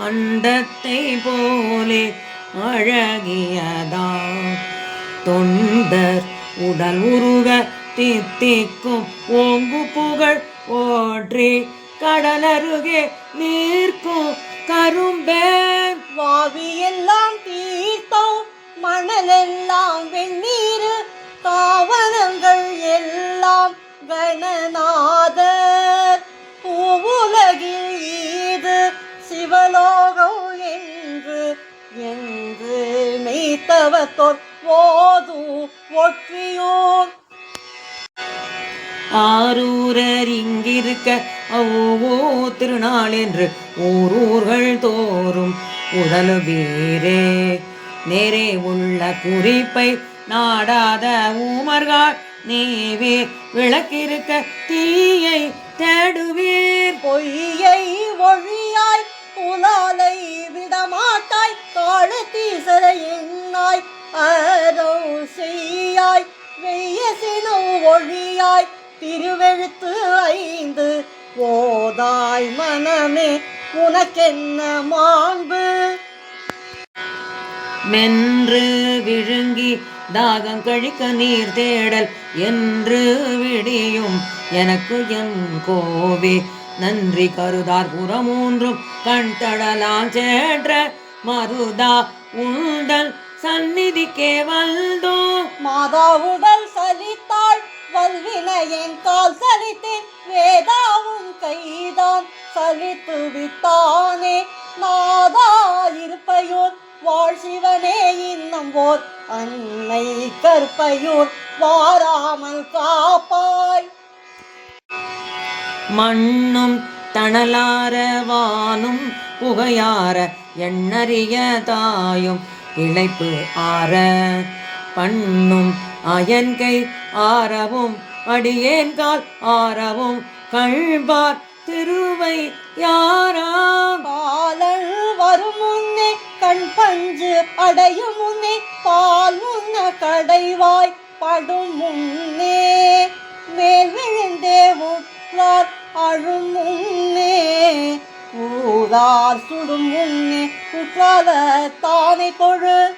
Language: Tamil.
அண்டத்தை போலே அழகியதாம். தொண்டர் உடல் உருக தித்திக்கும் ஓங்கு புகழ் ஓற்றி கடலருகே நீர்க்கும் கரும்பே வாவியெல்லாம் தீர்த்தம் மெய்த்தவத்தோர் போது ஒற்றியோர். ஆரூரர் இங்கிருக்க அவ்வோ திருநாள் என்று ஊரூர்கள் தோறும் உடலுவீரே நேரே உள்ள குறிப்பை நாடாத ஊமர்கள் நீவே விளக்கிருக்க தீயை காலத்தீசரை எண்ணாய் செய்யாய் வெய்யசினோ ஒழியாய் திருவெழுத்து ஐந்து ஓதாய் மனமே உனக்கென்ன மாண்பு? மென்று விழுங்கி தாகம் கழிக்க நீர் தேடல் என்று விடியும் எனக்கு என் கோவே. நன்றி கருதார் புறமூன்றும் கண் தடலாம் சேற்ற மருதா உண்டல் சந்நிதிக்கே வந்தோ. மாதா உடல் சலித்தாள் வல்வினையன் கால் சலித்தேன். வேதாவும் கைதான் சலித்து விட்டானே. நாதா இருப்பையோர் வாழ் சிவனே இன்னும் ஓர் அன்னை கற்பையோர் வாராமல் காப்பாய். மண்ணும் தணலார வானும் புகையார எண்ணறிய தாயும் இழைப்பு ஆற பண்ணும் அயன்கை ஆரவும் அடியேன்கால் ஆறவும் கழ்பார் திருவை யாராம்? பாலன் வரும் முன்னே கண் பஞ்சு அடையும் முன்னே பால் முன்ன கடைவாய் படும் முன்னே மேல் விழுந்தே உற்றார் அழும் சுடும் உன்னே குற்றால தானே தொழு.